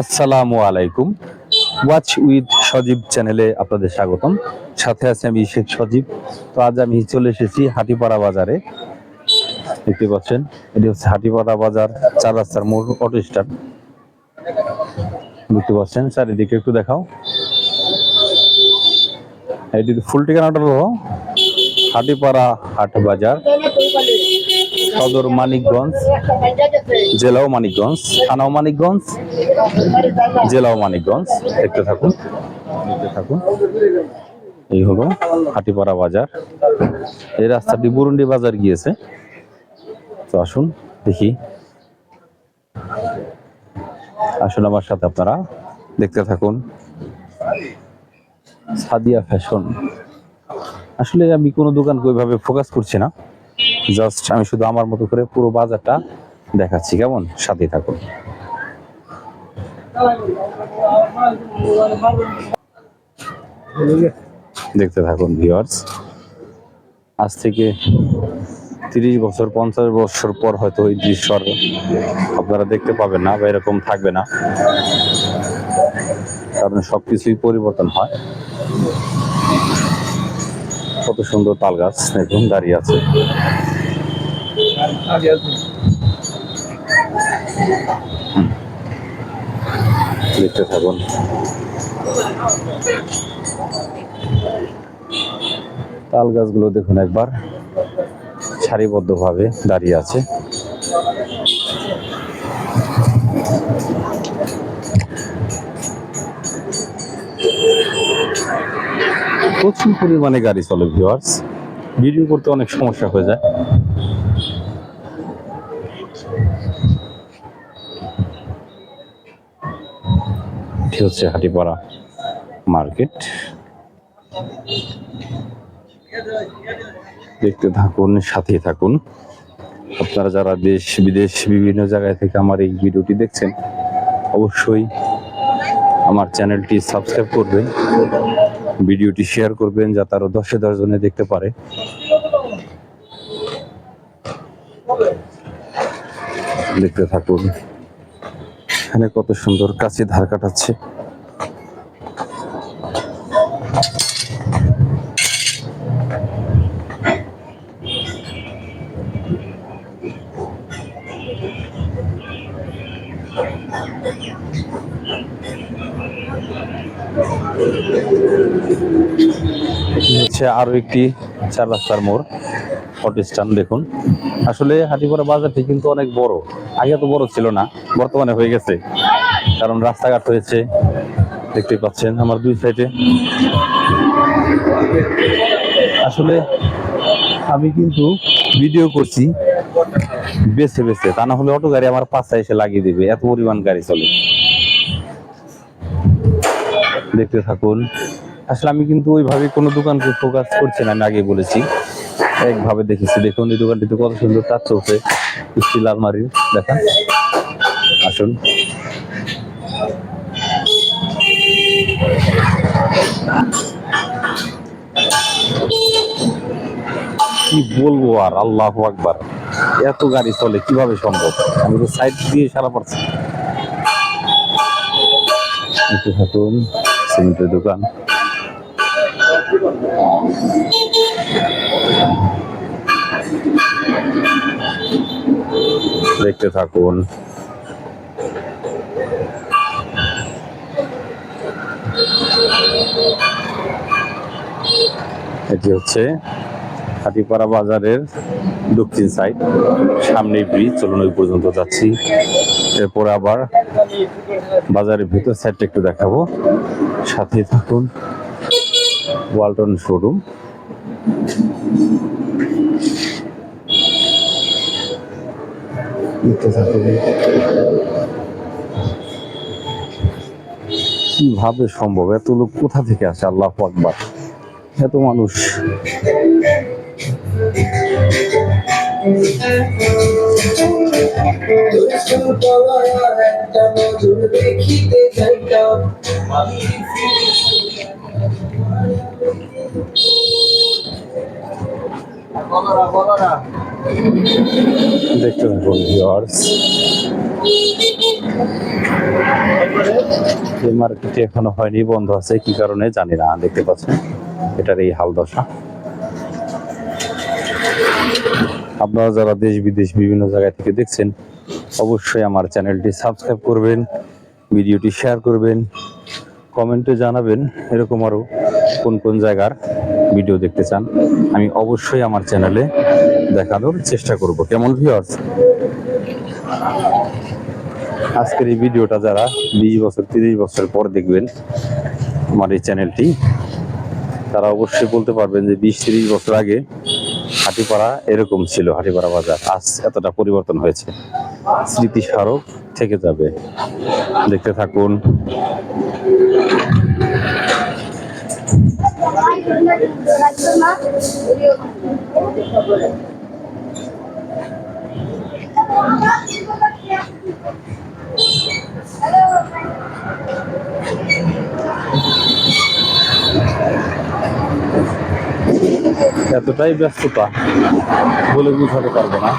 আসসালামু আলাইকুম। Watch with সজীব চ্যানেলে আপনাদের স্বাগতম। সাথে আছে আমি শেখ সজীব। তো আজ আমি চলে এসেছি হাটিপাড়া বাজারে। দেখতে পাচ্ছেন, এটি হচ্ছে হাটিপাড়া বাজার চার রাস্তার মোড় অটো স্ট্যান্ড দেখতে পাচ্ছেন, চারিদিকে একটু দেখাও। এটি ফুল ঠিকানাটা হলো হাটিপাড়া হাট বাজার। সদর মানিকগঞ্জ, জেলাও মানিকগঞ্জ, থানাও মানিকগঞ্জ, জেলাও মানিকগঞ্জ। দেখতে থাকুন দেখতে থাকুন। এই হলো হাটিপাড়া বাজার। এই রাস্তাটি বুরুন্ডি বাজার গিয়েছে। তো আসুন, দেখি। আসুন আমার সাথে আপনারা, দেখতে থাকুন। সাদিয়া ফ্যাশন। আসলে আমি কোনো দোকানকে ওইভাবে ফোকাস করছি না। জাস্ট আমি শুধু আমার মতো করে পুরো বাজারটা দেখাচ্ছি। কেমন? সাথে থাকুন। দেখতে থাকুন ভিউয়ার্স আজ থেকে তিরিশ বছর, পঞ্চাশ বছর পর হয়তো ওই দৃশ্য আপনারা দেখতে পাবেন না বা এরকম থাকবে না। কারণ সবকিছুই পরিবর্তন হয়। কত সুন্দর তাল গাছ একদম দাঁড়িয়ে আছে। দেখতে থাকুন। তাল গাছগুলো দেখুন একবার, সারিবদ্ধভাবে দাঁড়িয়ে আছে। প্রচুর পরিমাণে গাড়ি চলে ভিওয়ার্স ভিডিও করতে অনেক সমস্যা হয়ে যায়। হচ্ছে হাটিপাড়া মার্কেট। দেখতে থাকুন সাথে থাকুন। আপনারা যারা দেশ বিদেশ বিভিন্ন জায়গায় থেকে আমার এই ভিডিওটি দেখছেন, অবশ্যই আমার চ্যানেলটি সাবস্ক্রাইব করবেন। ভিডিওটি শেয়ার করবেন যা আরও দশে দশ জনে দেখতে পারে। দেখতে থাকুন। এখানে কত সুন্দর কাছে ধার কাটাচ্ছে। হচ্ছে আরও একটি চার রাস্তার মোড়। অটো স্ট্যান্ড দেখুন। আসলে হাটিপাড়া বাজারটি কিন্তু অনেক বড়। আগে তো বড় ছিল না, বর্তমানে হয়ে গেছে। কারণ রাস্তাঘাট হয়েছে দেখতে পাচ্ছেন আমার দুই সাইডে। আসলে আমি কিন্তু ভিডিও করছি, বেছে বেছে। তা না হলে অটো গাড়ি আমার পাশে এসে লাগিয়ে দিবে, এত পরিমাণ গাড়ি চলে। দেখতে থাকুন। আসলে আমি কিন্তু ওইভাবে কোনো দোকানকে ফোকাস করছি না, আমি আগে বলেছি। একভাবে দেখেছি। দেখুন, এই দোকানটিতে কত সুন্দর কাজ চলছে স্টিল আলমারির দেখা আসুন। কি বলব আর, আল্লাহ আকবার। এত গাড়ি চলে, কীভাবে সম্ভব? আমি তো সাইড দিয়ে সারা পারছি। একটু সিমেন্টের দোকান। দেখতে থাকুন। এটি হচ্ছে হাটিপাড়া বাজারের দক্ষিণ সাইড সামনে ব্রিজ চলুন ওই পর্যন্ত যাচ্ছি। এরপরে আবার বাজারের ভিতর সাইডটা একটু দেখাবো। সাথে থাকুন। ওয়ালটন শোরুম কীভাবে সম্ভব? এত লোক কোথা থেকে আসে? আল্লাহ আকবার। এত মানুষ। দেখিতে দেখতে থাকুন এই এখনও হয়নি, বন্ধ আছে, কি কারণে জানি না, দেখতে পাচ্ছেন? এটার এই হাল দশা। আপনারা যারা দেশ বিদেশ বিভিন্ন জায়গা থেকে দেখছেন, অবশ্যই আমার চ্যানেলটি সাবস্ক্রাইব করবেন, ভিডিওটি শেয়ার করবেন, কমেন্টে জানাবেন, এরকম আরও কোন কোন জায়গার ভিডিও দেখতে চান, আমি অবশ্যই আমার চ্যানেলে দেখানোর চেষ্টা করব। কেমন ভিউয়ার্স আজকের এই ভিডিওটা যারা বিশ বছর, তিরিশ বছর পর দেখবেন আমার এই চ্যানেলটি, তারা অবশ্যই বলতে পারবেন যে বিশ, তিরিশ বছর আগে হাটিপাড়া এরকম ছিল, হাটিপাড়া বাজার। আজ এতটা পরিবর্তন হয়েছে। স্মৃতি স্মারক থেকে যাবে। দেখতে থাকুন। এতটাই ব্যস্ততা বলে বুঝাতে পারব না।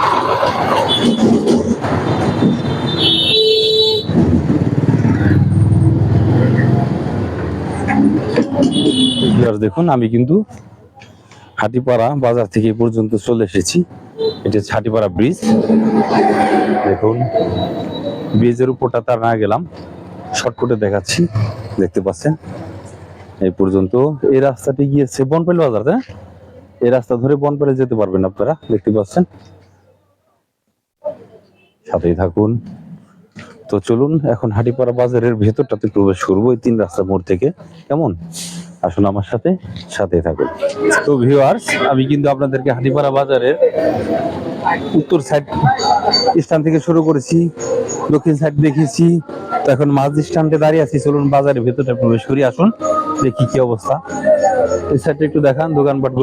দেখুন, আমি কিন্তু হাটিপাড়া বাজার থেকে পর্যন্ত চলে এসেছি। এটা হচ্ছে হাটিপাড়া ব্রিজ দেখুন ব্রিজের উপরটা তার না গেলাম। শর্টকাটে দেখাচ্ছি, দেখতে পাচ্ছেন? এই পর্যন্ত এই রাস্তাটি গিয়েছে বনপাইল বাজার, তাই এই রাস্তা ধরে বনপাইলে যেতে পারবেন আপনারা, দেখতে পাচ্ছেন? সাথেই থাকুন। তো চলুন, এখন হাটিপাড়া বাজারের ভেতরটাতে প্রবেশ করব, এই তিন রাস্তা মোড় থেকে। কেমন? আসুন আমার সাথে সাথে থাকুন। তো ভিউয়ার্স আমি কিন্তু আপনাদেরকে হাটিপাড়া বাজারের উত্তর সাইড স্থান থেকে শুরু করেছি, দক্ষিণ সাইড দেখেছি তো এখন মাঝ স্ট্যান্ডে দাঁড়িয়ে আছি। চলুন বাজারের ভেতরটা প্রবেশ করি, আসুন, দেখি কি অবস্থা। এই সাইডটা একটু দেখান দোকানপাট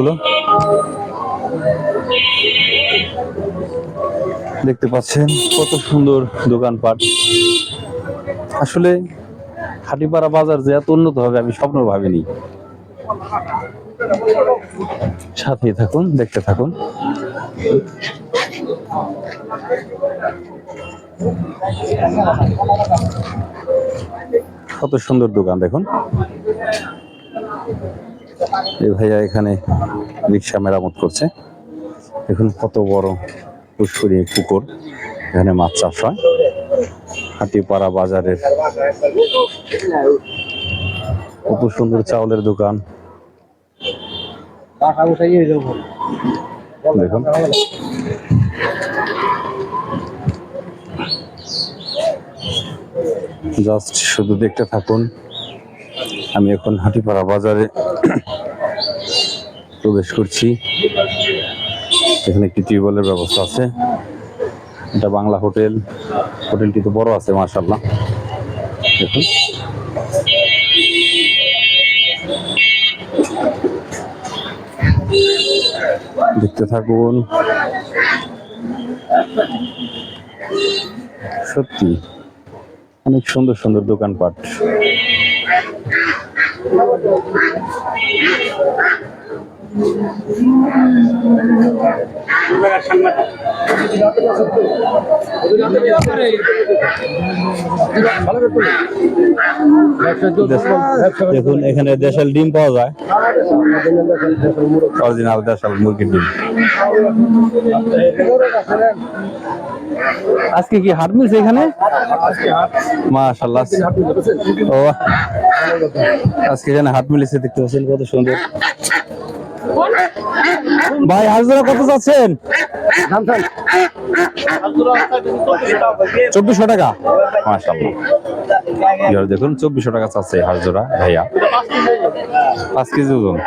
দেখতে পাচ্ছেন কত সুন্দর দোকানপাট। আসলে হাটিপাড়া বাজার যে এত উন্নত হবে আমি স্বপ্ন ভাবিনি। সাথেই থাকুন, দেখতে থাকুন। কত সুন্দর দোকান দেখুন। এই ভাইয়া এখানে রিক্সা মেরামত করছে। দেখুন কত বড় পুষ্করি পুকুর। এখানে মাছ চাষ হয়। হাটিপাড়া বাজারের কত সুন্দর চাউলের দোকান। দেখুন। জাস্ট শুধু দেখতে থাকুন। আমি এখন হাটিপাড়া বাজারে প্রবেশ করছি। এখানে একটি টিউবওয়েলের ব্যবস্থা আছে। এটা বাংলা হোটেল। হোটেলটি তো বড় আছে মার্শাল্লাহ দেখুন। দেখতে থাকুন। সত্যি, অনেক সুন্দর সুন্দর দোকানপাট। দেখুন এখানে দেশাল ডিম পাওয়া যায়। অরিজিনাল দেশাল মুরগির ডিম। আজকে কি হাট মিলছে এখানে? মাশাল্লাহ ও আজকে এখানে হাট মিলেছে দেখতে পাচ্ছেন কত সুন্দর। ভাই, হাজরা কত যাচ্ছেন? চব্বিশশো টাকা। মাশাল্লাহ এবার দেখুন, চব্বিশশো টাকা চাচ্ছে হাজরা ভাইয়া। পাঁচ কেজি ওজন।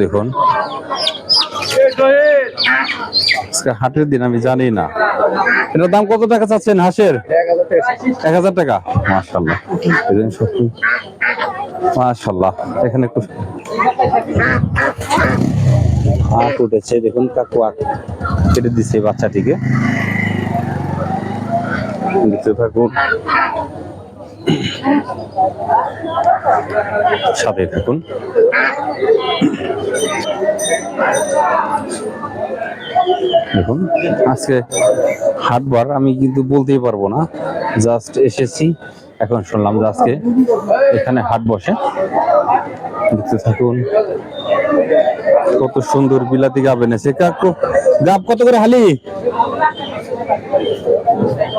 দেখুন হাটের দিন, আমি জানি না। এটার দাম কত টাকা চাচ্ছেন হাঁসের? এক হাজার টাকা। মার্শাল্লাহ সত্যি। মার্শাল্লাহ এখানে একটু আখ উঠেছে, দেখুন কাকু আখ কেটে দিচ্ছে বাচ্চাটিকে। দেখতে থাকুন। সাথে থাকুন। দেখুন, আজকে হাটবার আমি কিন্তু বলতেই পারব না। জাস্ট এসেছি, এখন শুনলাম যে আজকে এখানে হাট বসে। দেখতে থাকুন, কত সুন্দর বিলাতি গাব এনেছে। কাকু, গাব কত করে হালি?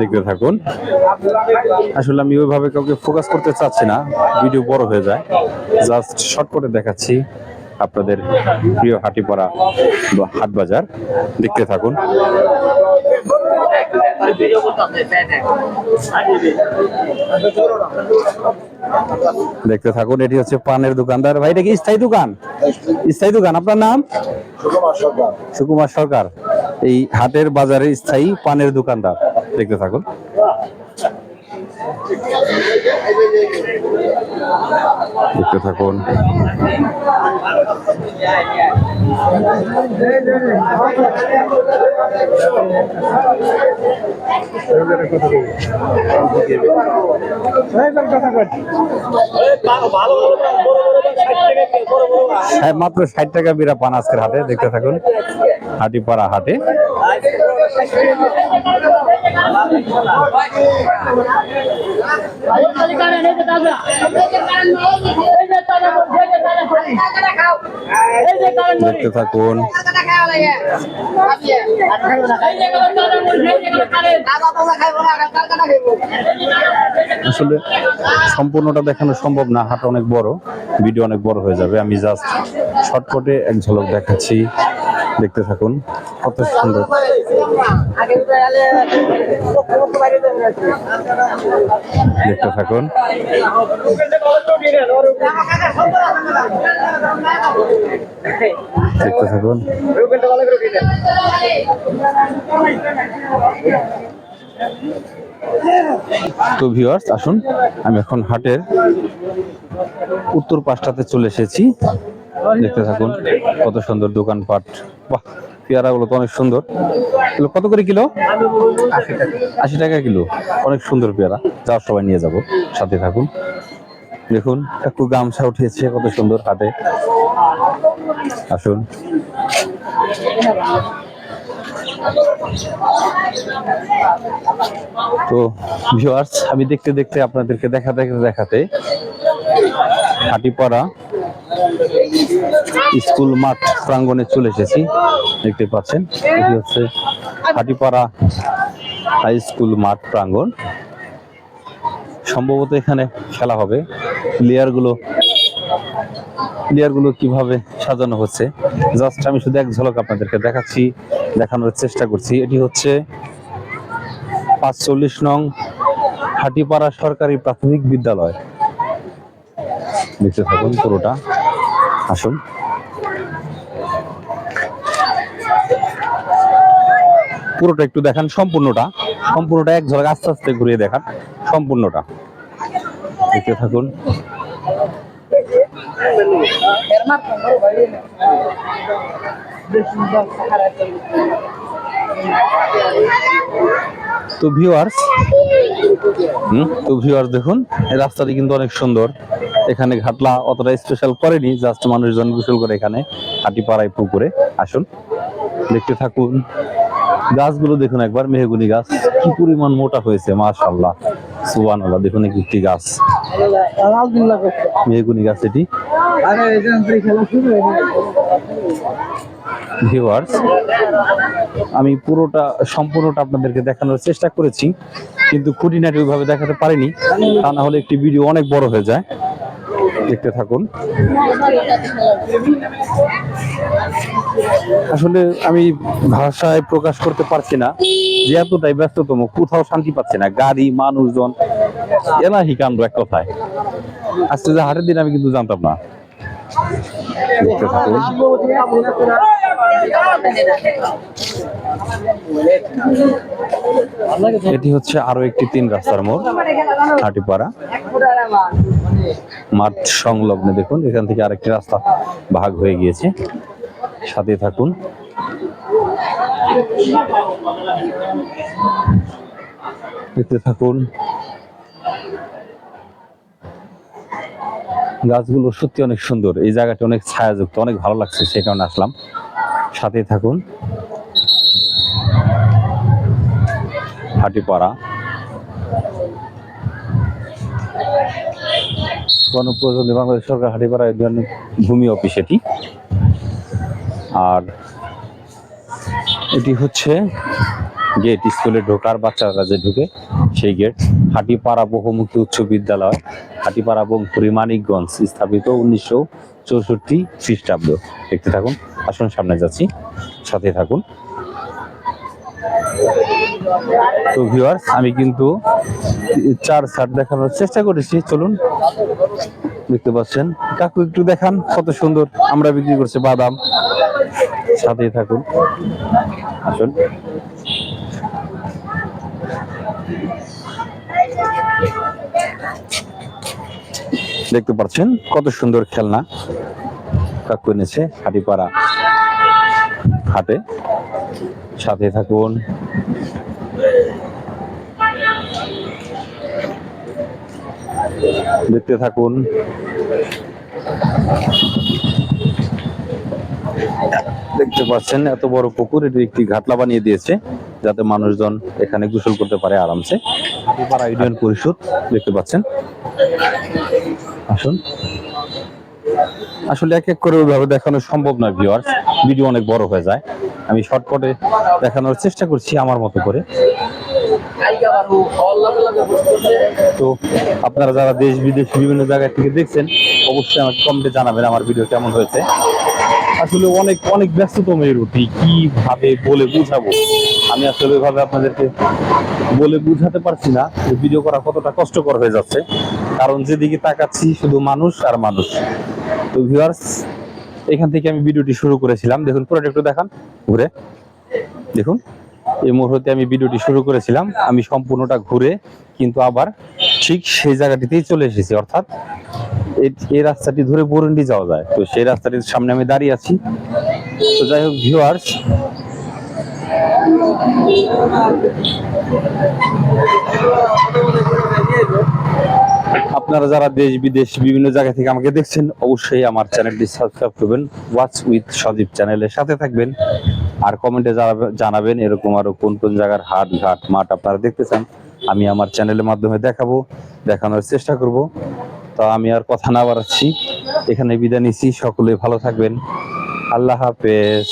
দেখতে থাকুন। আসলে আমি ওইভাবে কাউকে ফোকাস করতে চাচ্ছি না। ভিডিও বড় হয়ে যায়। জাস্ট শর্ট করে দেখাচ্ছি আপনাদের প্রিয় হাটিপাড়া বা হাট বাজার দেখতে থাকুন। দেখতে থাকুন এটি হচ্ছে পানের দোকানদার। ভাই এটা কি স্থায়ী দোকান? স্থায়ী দোকান। আপনার নাম? সুকুমার সরকার। এই হাটের বাজারে স্থায়ী পানের দোকানদার। দেখতে থাকুন। দেখতে থাকুন। হ্যাঁ, মাত্র ষাট টাকা বিরা পান আজকের হাটে দেখতে থাকুন। হাটিপাড়া হাটে। দেখতে থাকুন। আসলে সম্পূর্ণটা দেখানো সম্ভব না হাট অনেক বড়, ভিডিও অনেক বড় হয়ে যাবে। আমি জাস্ট শর্টকটে এক ঝলক দেখাচ্ছি। দেখতে থাকুন। কত সুন্দর। দেখতে থাকুন। দেখতে থাকুন। তো ভিউয়ার্স আসুন, আমি এখন হাটের উত্তর পাশটাতে চলে এসেছি। দেখতে থাকুন, কত সুন্দর দোকানপাট। বাহ, পেয়ারাগুলো তো অনেক সুন্দর। কত করে কিলো? আশি টাকা কিলো। অনেক সুন্দর পেয়ারা। যাও সবাই নিয়ে যাব, সাথে থাকুন। দেখুন, একটু গামছা উঠিয়েছে, কত সুন্দর হাতে। আসুন। তো ভিউয়ার্স আমি দেখতে দেখতে আপনাদেরকে দেখা দেখতে দেখাতে। হাটিপাড়া। স্কুল মাঠ প্রাঙ্গণে চলে এসেছি, দেখতে পাচ্ছেন। এটি হচ্ছে হাটিপাড়া হাই স্কুল মাঠ প্রাঙ্গণ। সম্ভবত এখানে খেলা হবে। প্লেয়ারগুলো প্লেয়ারগুলো কীভাবে সাজানো হচ্ছে জাস্ট আমি শুধু এক ঝলক আপনাদেরকে দেখাচ্ছি, দেখানোর চেষ্টা করছি। এটি হচ্ছে পাঁচচল্লিশ নং হাটিপাড়া সরকারি প্রাথমিক বিদ্যালয়। দেখতে থাকুন পুরোটা। আসুন। পুরোটা একটু দেখান, সম্পূর্ণটা। সম্পূর্ণটা এক ঝলক আস্তে আস্তে ঘুরিয়ে দেখান, সম্পূর্ণটা। দেখতে থাকুন। তো ভিউয়ার্স তো ভিউয়ার্স দেখুন, এই রাস্তাটি কিন্তু অনেক সুন্দর। এখানে ঘাটলা অতটা স্পেশাল করেনি জাস্ট মানুষজন গোসল করে এখানে হাটিপাড়ায় পুকুরে আসুন দেখতে থাকুন। গাছগুলো দেখুন একবার মেহগুনি গাছ কি পরিমাণ মোটা হয়েছে মাশাল্লাহ সুবান আল্লাহ দেখুন একটি গাছ। মেহগুনি গাছ এটি। ভিউয়ার্স আমি পুরোটা সম্পূর্ণটা আপনাদেরকে দেখানোর চেষ্টা করেছি কিন্তু খুঁটিনাটি ওইভাবে দেখাতে পারিনি। তা না হলে একটি ভিডিও অনেক বড় হয়ে যায়। দেখতে থাকুন। আসলে আমি ভাষায় প্রকাশ করতে পারছি না। যে এতটাই ব্যস্ততম, কোথাও শান্তি পাচ্ছি না। গাড়ি, মানুষজন এলাহি কাণ্ড এক কথায়। আজকে যে হাটের দিন আমি কিন্তু জানতাম না। এটি হচ্ছে আরও একটি তিন রাস্তার মোড়, হাটিপাড়া। মাঠ সংলগ্নে দেখুন, এখান থেকে আরেকটি রাস্তা ভাগ হয়ে গিয়েছে। সাথে থাকুন। দেখতে থাকুন। গাছগুলো সত্যি অনেক সুন্দর। এই জায়গাটা অনেক ছায়াযুক্ত, অনেক ভালো লাগছে সেই কারণে আসলাম। সাথে থাকুন। হাটিপাড়া। গণপ্রজাতন্ত্রী বাংলাদেশ সরকার হাটিপাড়া ভূমি অফিস এটি। আর এটি হচ্ছে গেট, স্কুলে ঢোকার বাচ্চারা যে ঢুকে সেই গেট। হাটিপাড়া বহুমুখী উচ্চ বিদ্যালয়, হাটিপাড়া বংপুরি মানিকগঞ্জ স্থাপিত উনিশশো চৌষট্টি খ্রিস্টাব্দ। দেখতে থাকুন, আসুন সামনে যাচ্ছি, সাথে থাকুন। তো ভিউয়ার্স আমি কিন্তু চার সার দেখানোর চেষ্টা করেছি, চলুন। দেখতে পাচ্ছেন। কাকু একটু দেখান কত সুন্দর আমরা বিক্রি করছি বাদাম। সাথেই থাকুন। আসুন। দেখতে পাচ্ছেন কত সুন্দর খেলনা। কাকু এনেছে হাটিপাড়া হাটে। সাথে থাকুন। দেখতে থাকুন। দেখতে পাচ্ছেন, এত বড় পুকুর, এটি একটি ঘাটলা বানিয়ে দিয়েছে, যাতে মানুষজন এখানে গোসল করতে পারে আরামসে। হাটিপাড়া ইউনিয়ন পরিষদ, দেখতে পাচ্ছেন। আসুন। আসলে এক এক করে ওইভাবে দেখানো সম্ভব নয় ভিউয়ার্স ভিডিও অনেক বড় হয়ে যায়। আমি শর্টকাটে দেখানোর চেষ্টা করছি আমার মতো করে। তো আপনারা যারা দেশ বিদেশ বিভিন্ন জায়গা থেকে দেখছেন, অবশ্যই আমাকে কমেন্টে জানাবেন আমার ভিডিও কেমন হয়েছে। আসলে অনেক অনেক ব্যস্ততম এই রুটি, কীভাবে বলে বুঝাবো? আমি আসলে ওইভাবে আপনাদেরকে বলে বুঝাতে পারছি না ভিডিও করা কতটা কষ্টকর হয়ে যাচ্ছে। কারণ যেদিকে তাকাচ্ছি, শুধু মানুষ আর মানুষ। তো ভিউয়ার্স এখান থেকে আমি ভিডিওটি শুরু করেছিলাম। দেখুন পুরোটা একটু দেখান, ঘুরে। দেখুন। এই মুহূর্তে আমি ভিডিওটি শুরু করেছিলাম। আমি সম্পূর্ণটা ঘুরে কিন্তু আবার ঠিক সেই জায়গাটিতেই চলে এসেছি, অর্থাৎ এই- রাস্তাটি ধরে বরুন্ডি যাওয়া যায়। তো সেই রাস্তাটির সামনে আমি দাঁড়িয়ে আছি। তো যাই হোক ভিউয়ার্স আপনারা যারা দেশ, বিদেশ, বিভিন্ন জায়গা থেকে আমাকে দেখছেন, অবশ্যই আমার চ্যানেলটি সাবস্ক্রাইব করবেন। ওয়াচ উইথ সদীপ চ্যানেলের সাথে থাকবেন। আর কমেন্টে জানাবেন, এরকম আরও কোন কোন জায়গার হাট, ঘাট, মাঠ আপনারা দেখতে চান, আমি আমার চ্যানেলের মাধ্যমে দেখাবো, দেখানোর চেষ্টা করব। তো আমি আর কথা না বাড়াচ্ছি। এখানে বিদায় নিচ্ছি। সকলে ভালো থাকবেন। আল্লাহ হাফেজ।